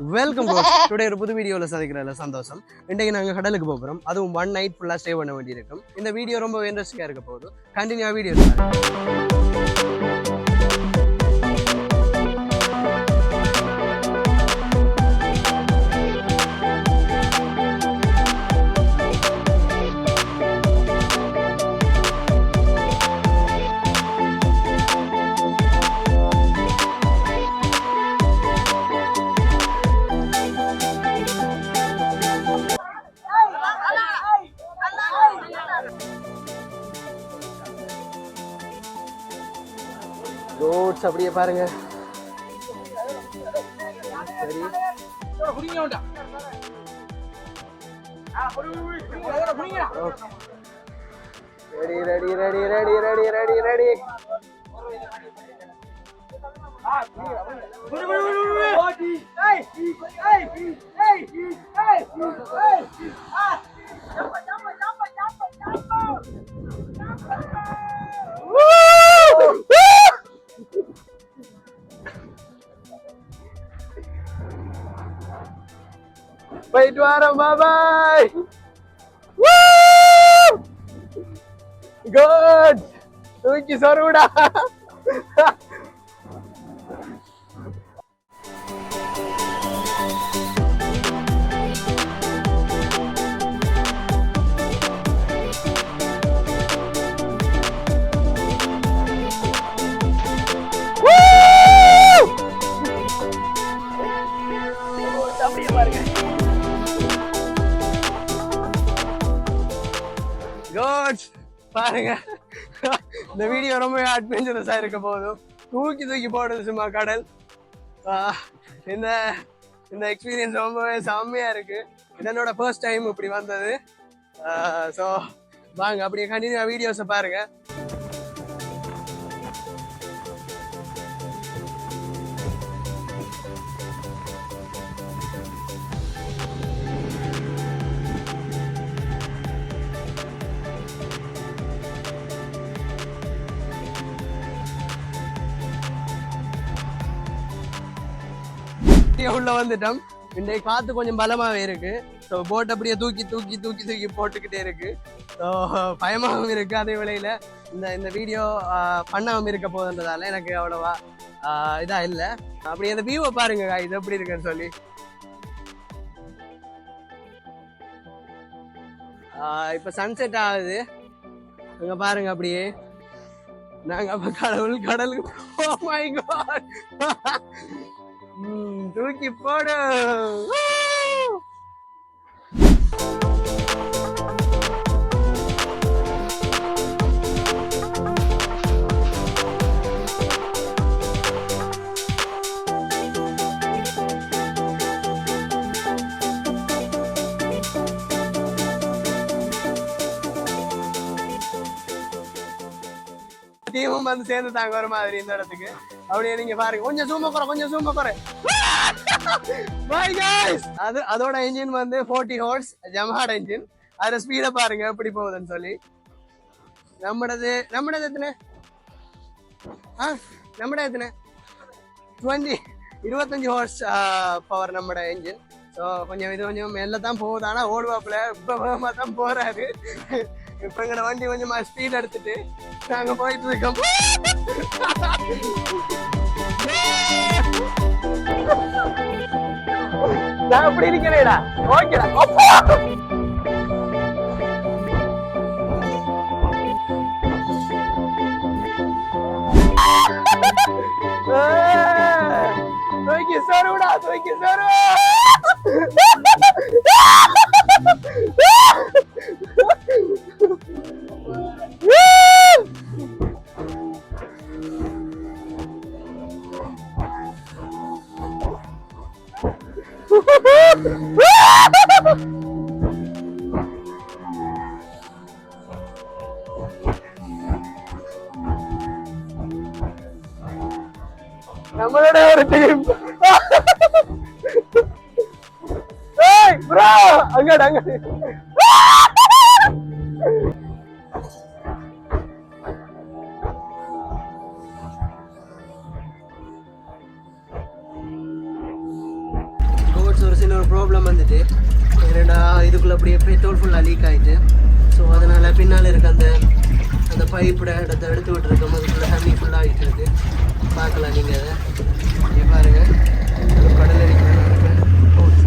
Welcome today ஒரு புது வீடியோவில் சந்திக்கிறதுல சந்தோஷம். இன்றைக்கு நாங்கள் கடலுக்கு போக போகிறோம். அதுவும் ஒன் நைட் ஃபுல்லாக ஸ்டே பண்ண வேண்டியிருக்கும். இந்த வீடியோ ரொம்ப இன்ட்ரெஸ்டிங்காக இருக்க போகுது. கண்டினியூவாக வீடியோ ரோட்ஸ் அப்படியே பாருங்க. சரி. Ready ready ready ready ready. Ready ready Babay bye-bye. Woo! Good! Thank you, Saruda! பாருங்க. இந்த வீடியோ ரொம்ப அட்வென்ச்சரஸா இருக்க போதும் தூக்கி தூக்கி போடுது சும்மா கடல். இந்த இந்த எக்ஸ்பீரியன்ஸ் ரொம்பவே செம்மையா இருக்கு. இது என்னோட ஃபர்ஸ்ட் டைம் இப்படி வந்தது. ஸோ வாங்க அப்படியே கண்டினியூ வீடியோஸை பாருங்க. அப்படியே உள்ள வந்துட்டோம். இன்றைக்கு காத்து கொஞ்சம் பலமாவே இருக்கு. ஸோ போட் அப்படியே தூக்கி தூக்கி தூக்கி தூக்கி போட்டுக்கிட்டே இருக்கு. ஸோ பயமாகவும் இருக்கு அதே வேளையில. இந்த இந்த வீடியோ பண்ணாமல் இருக்க போகுதுன்றதால எனக்கு அவ்வளவா இதா இல்லை. அப்படி இந்த வியூவை பாருங்க இது எப்படி இருக்குன்னு சொல்லி. ஆஹ், இப்ப சன்செட் ஆகுது. அங்க பாருங்க அப்படியே. நாங்க அப்போ கடவுள் கடலுக்கு oh my god ம், தூக்கி போடு Woo! டீமும் வந்து சேர்ந்துட்டாங்க ஒரு மாதிரி இந்த இடத்துக்கு அப்படியே நீங்க பாருங்க. கொஞ்சம் சூம குறை கொஞ்சம் சூம குறை பை guys! அது அதோட இன்ஜின் வந்து 40 ஹார்ஸ் ஜமாட் இன்ஜின் அதுல ஸ்பீட பாருங்க எப்படி போகுதுன்னு சொல்லி. நம்மடது நம்மடது எத்தனை? ஆ நம்மட எத்தனை? டுவெண்ட்டி இருபத்தஞ்சு ஹார்ஸ் பவர் நம்மட என்ஜின் ஸோ கொஞ்சம் இது கொஞ்சம் மெல்ல தான் போகுது. ஆனால் ஓடுவாப்புல ரொம்ப வேகமாக தான் போறாரு. இப்போ வண்டி கொஞ்சமா ஸ்பீட் எடுத்துட்டு நாங்கள் போயிட்டு இருக்கோம். நான் அப்படி இருக்கிறேடா ஓகேடா. தூக்கி சருடா தூக்கி சரு நம்மளோட ஒரு டீம் ஏய் ப்ரோ அங்கட அங்க ஒரு சின்ன ஒரு ப்ராப்ளம் வந்துட்டு. ரெண்டா இதுக்குள்ளே அப்படியே பெட்ரோல் ஃபுல்லாக லீக் ஆயிட்டு. ஸோ அதனால் பின்னால் இருக்க அந்த அந்த பைப்போட இடத்த எடுத்து விட்டுருக்கு அதுக்குள்ளே தண்ணி ஃபுல்லாக ஆகிட்டு இருக்கு பார்க்கலாம் நீங்கள் அதை இங்கே பாருங்கள் கடல்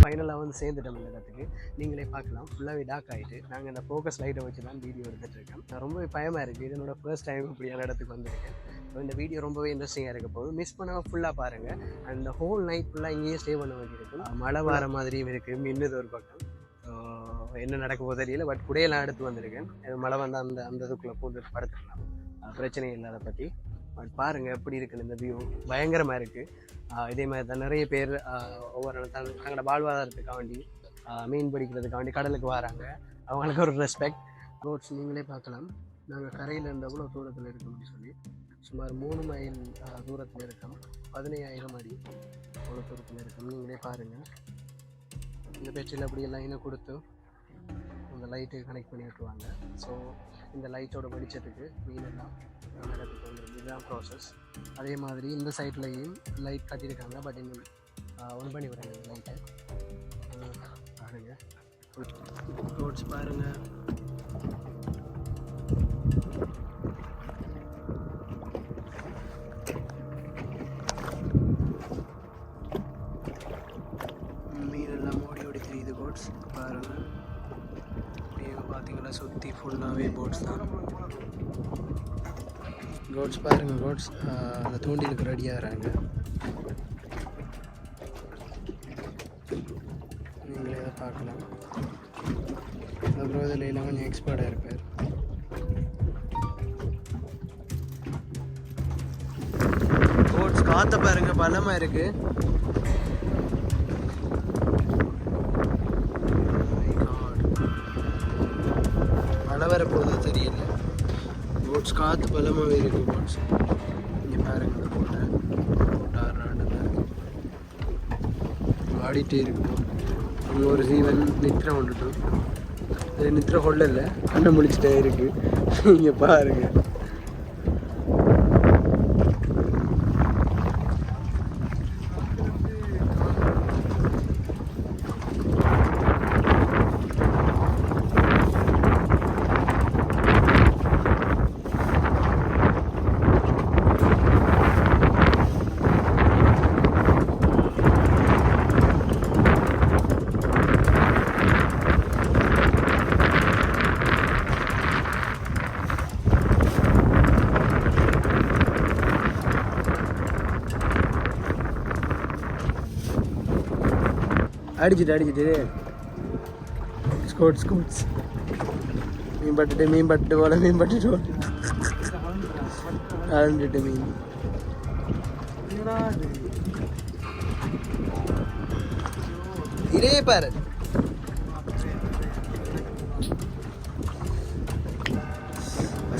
ஃபைனலாக வந்து சேர்ந்துட்டோம் இந்த இடத்துக்கு. நீங்களே பார்க்கலாம். ஃபுல்லாகவே டாக் ஆகிட்டு நாங்கள் இந்த ஃபோக்கஸ் லைட்டை வச்சு தான் வீடியோ எடுத்துகிட்டுருக்கேன் நான் ரொம்பவே பயமாக இருக்குது இது ஃபர்ஸ்ட் டைம் இப்படியான இடத்துக்கு வந்திருக்கேன். ஸோ இந்த வீடியோ ரொம்பவே இன்ட்ரெஸ்டிங்காக இருக்க போகுது. மிஸ் பண்ணாமல் ஃபுல்லாக பாருங்கள் அந்த ஹோல் நைட் ஃபுல்லாக இங்கேயே ஸ்டே பண்ண வேண்டியிருக்கும். மழை வர மாதிரியும் இருக்குது மின்னுது ஒரு பக்கம். என்ன நடக்க போதோ தெரியல. பட் குடையெல்லாம் எடுத்து வந்திருக்கேன். மழை வந்தால் அந்த அந்த இதுக்குள்ளே போட்டு படுத்துக்கலாம். பிரச்சனை இல்லை அதை பற்றி பட் பாருங்கள் எப்படி இருக்குன்னு இந்த வியூ பயங்கரமாக இருக்குது இதே மாதிரி தான் நிறைய பேர் ஒவ்வொரு நாளும் தங்களோட வாழ்வாதாரத்துக்காண்டி மீன் பிடிக்கிறதுக்காண்டி கடலுக்கு வராங்க. அவங்களுக்கு ஒரு ரெஸ்பெக்ட் ரோட்ஸ் நீங்களே பார்க்கலாம். நாங்கள் கரையில் இருந்து எவ்வளோ தூரத்தில் இருக்கோம்னு சொல்லி. சுமார் மூணு மைல் தூரத்தில் இருக்கோம். பதினையாயிரம் அடி அவ்வளோ தூரத்தில் இருக்கோம். நீங்களே பாருங்கள் இந்த பேச்சில் அப்படியே லைனை கொடுத்து அந்த லைட்டு கனெக்ட் பண்ணி விட்டுருவாங்க. ஸோ இந்த லைட்டோட வெளிச்சத்துக்கு மீனெல்லாம் எல்லாம் வந்துடும் இதுதான் ப்ராசஸ் அதே மாதிரி இந்த சைட்லையும் லைட் கட்டியிருக்காங்க. பட் இன்னும் ஒன் பண்ணி விடுறாங்க இந்த லைட்டை பாருங்க. ரோட்ஸ் பாருங்கள் மீன் எல்லாம் ஓடி ஓடி தெரியுது போட்ஸ் பாருங்க அப்படியே பார்த்தீங்கன்னா சுற்றி ஃபுல்லாகவே போட்ஸ் தான். கோட்ஸ் பாருங்க கோட்ஸ் அந்த தூண்டிலுக்கு ரெடி ஆகிறாங்க. நீங்களே அதை பார்க்கலாம். அப்புறம் இதில் எல்லாம் கொஞ்சம் எக்ஸ்பர்ட்டாக இருப்பார். கோட்ஸ் காற்ற பாருங்க பலமாக இருக்கு. காற்று பலமாகவே இருக்குது போட்ஸ் இங்கே பாருங்க இந்த போட்டை. போட்டார் ஆடிட்டே இருக்கும் அங்கே ஒரு ஜீவன் நித்திரம் கொண்டுட்டு அது கொள்ள இல்லை கண்ணை முடிச்சுட்டே இருக்கு. இங்கே பாருங்கள் அடிச்சிட்டு அடிச்சிட்டு. ஸ்கோட் ஸ்கோட்ஸ் மீன் பட்டுட்டு மீன் பட்டு போல மீன் பட்டுட்டு போல. அழுந்துட்டு மீன். இதே பாரு.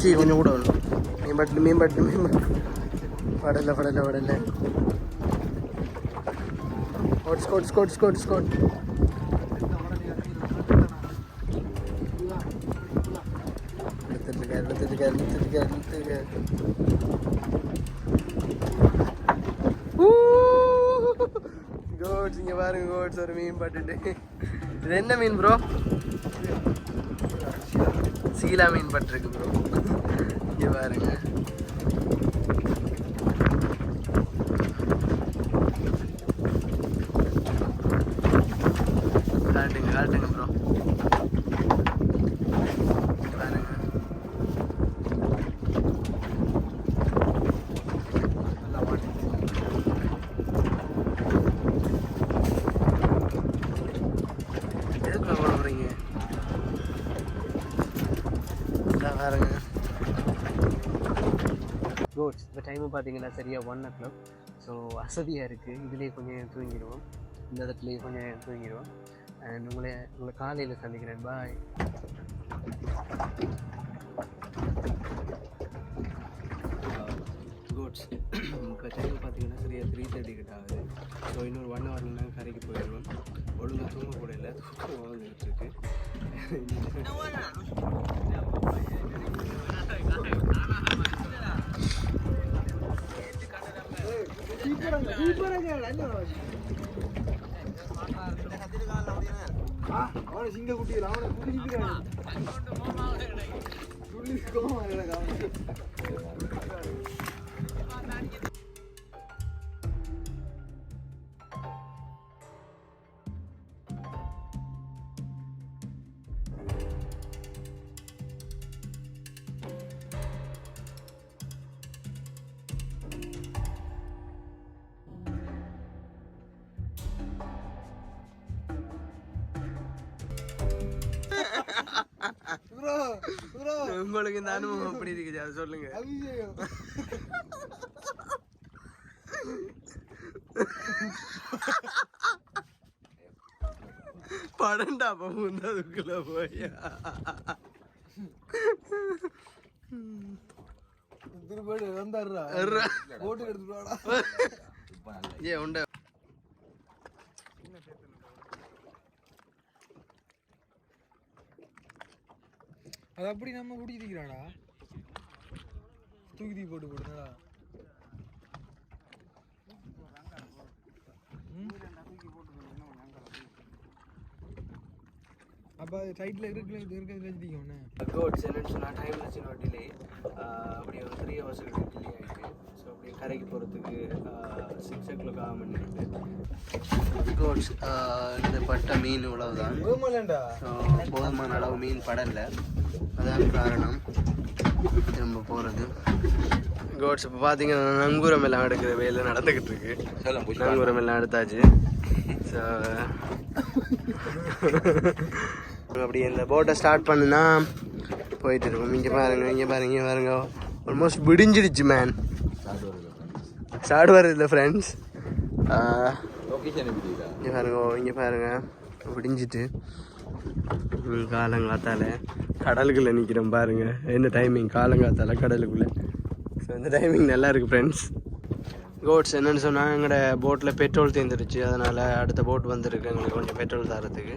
சரி கொஞ்சம் கூட வேணும் மீன் பட்டு மீன் பட்டு மீன் பட்டு படல படல படல. ஸ்கோட் ஸ்கோட் ஸ்கோட் ஸ்கோட் ஸ்கோட் எடுத்துட்டு எடுத்துட்டு எடுத்துட்டு எடுத்துட்டு கோட்ஸ் இங்க பாருங்க கோட்ஸ் ஒரு மீன் பட்டுட்டு இது என்ன மீன் ப்ரோ சீலா மீன் பட்டிருக்கு ப்ரோ இங்க பாருங்க காட்டுங்க காட்டுங்க ப்ரோ பாருங்க நல்லா மாட்டிக்கிச்சு. எதுக்குள்ள போட போறீங்க இந்தா பாருங்க கோட்ஸ் இந்த டைமு பார்த்தீங்கன்னா சரியாக ஒன் ஓ கிளாக் ஸோ வசதியாக இருக்குது இதுலேயே கொஞ்சம் தூங்கிடுவோம். இந்த இடத்துலையே கொஞ்சம் தூங்கிடுவோம். அண்ட் உங்களை உங்களை காலையில் சந்திக்கிறேன். பாய் கோட்ஸ் இப்போ டைம் பார்த்தீங்கன்னா சரியாக த்ரீ தேர்ட்டி கிட்ட ஆகுது. ஸோ இன்னொரு ஒன் ஹவரில் நாங்கள் கரைக்கு போயிடுவோம் ஒழுங்காக தூங்க கூட இல்லை தூக்கம் வந்துட்டு இருக்கு. அவனை சிங்க குட்டிகள் அவனை குடிச்சிட்டு உங்களுக்கு இந்த அனுபவம் எப்படி இருக்குது? அதை சொல்லுங்க. படண்டா போகுது அதுக்குள்ள போய். திருப்பாடு வந்தாடுறா போட்டு எடுத்துட்டு வாடா. ஏ உண்ட. அது அப்படி நம்ம குடிச்சிருக்கிறாடா தூக்கி தூக்கி போட்டு போடுறா அப்போ சைட்டில் இருக்கிற இருக்கிறது வச்சுட்டீங்க ஒன்று கோட்ஸ் என்னன்னு சொன்னால் டைம் வச்சுனா டிலே அப்படியே ஒரு த்ரீ ஹவர்ஸ் டிலே ஆகிட்டு ஸோ அப்படியே கரைக்கு போகிறதுக்கு சிக்ஸ் ஓ கிளாக் ஆக பண்ணிருக்கு கோட்ஸ் இந்த பட்ட மீன் இவ்வளவுதான். வேமலண்டா ஸோ போதுமான அளவு மீன் படல. அதான் காரணம். திரும்ப போகிறது கோட்ஸ் இப்போ பார்த்தீங்கன்னா நங்கூரம் எல்லாம் எடுக்கிற வேலை நடந்துக்கிட்டு இருக்கு. நங்கூரம் எல்லாம் எடுத்தாச்சு. ஸோ அப்படி இந்த போட்டை ஸ்டார்ட் பண்ணுனா போயிட்டு இருக்கோம். இங்கே பாருங்க இங்கே பாருங்க இங்கே பாருங்க. ஆல்மோஸ்ட் விடிஞ்சிடுச்சு மேன் ஸ்டார்ட் வருது இல்லை ஃப்ரெண்ட்ஸ் இங்கே பாருங்க இங்கே பாருங்க. விடிஞ்சிட்டு. காலங்காத்தால கடலுக்குள்ளே நிற்கிறோம் பாருங்க. என்ன டைமிங் காலங்காத்தால கடலுக்குள்ளே. ஸோ இந்த டைமிங் நல்லா இருக்குது ஃப்ரெண்ட்ஸ் கோட்ஸ் என்னென்னு சொன்னால் எங்களோட போட்டில் பெட்ரோல் தீர்ந்துருச்சு அதனால் அடுத்த போட் வந்திருக்கு எங்களுக்கு கொஞ்சம் பெட்ரோல் தரத்துக்கு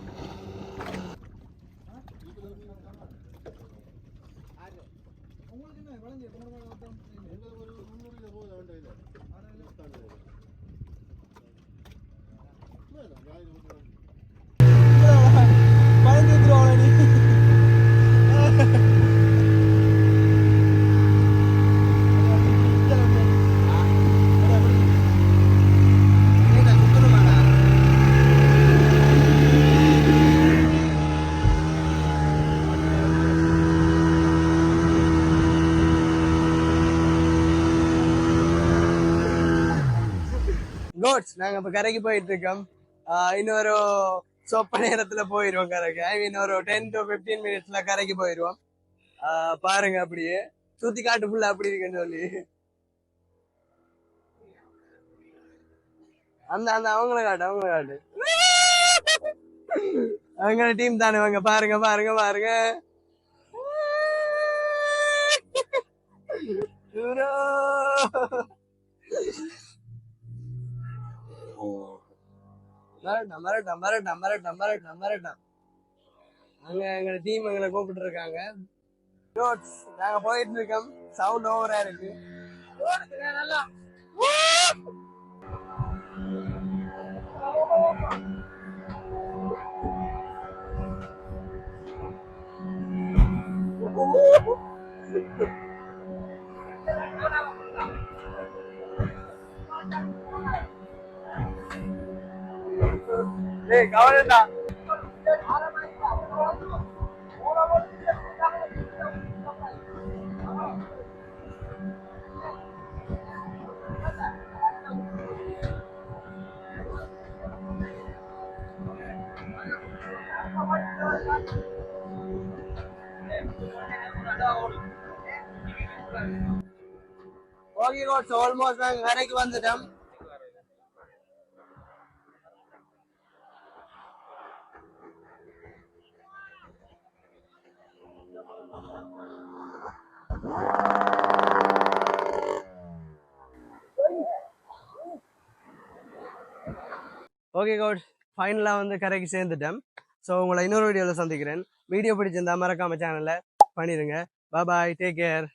நாங்கள் இப்போ கரைக்கு போயிட்டு இருக்கோம் ஆஹ் இன்னொரு சொப்ப நேரத்தில் போயிடுவோம் கரைக்கு ஐ மீன் ஒரு டென் டு ஃபிஃப்டீன் மினிட்ஸில் கரைக்கு போயிடுவோம் ஆஹ் பாருங்க அப்படியே. சுத்தி காட்டு ஃபுல்லாக அப்படி இருக்குன்னு சொல்லி. அந்த அந்த அவங்கள காட்டு அவங்கள காட்டு. அவங்க டீம் தானே வாங்க பாருங்க பாருங்க பாருங்க. மரட்டம் மரட்டம் மரட்டம் மரட்டம் மரட்டம் மரட்டம் அங்க எங்க டீம் எங்களை கூப்பிட்டு இருக்காங்க Notes, நாங்க போயிட்டு இருக்கோம் சவுண்ட் ஓவரா இருக்கு. நல்லா ஏய் கவலைடா ஓகே கோட்ஸ் ஆல்மோஸ்ட் நாங்கள் கரைக்கு வந்துட்டோம் ஓகே கோட் ஃபைனலாக வந்து கரைக்கு சேர்ந்துட்டேன். ஸோ உங்களை இன்னொரு வீடியோவில் சந்திக்கிறேன். வீடியோ பிடிச்சிருந்தா மறக்காம சேனலில் பண்ணிடுங்க பாய் டேக் கேர்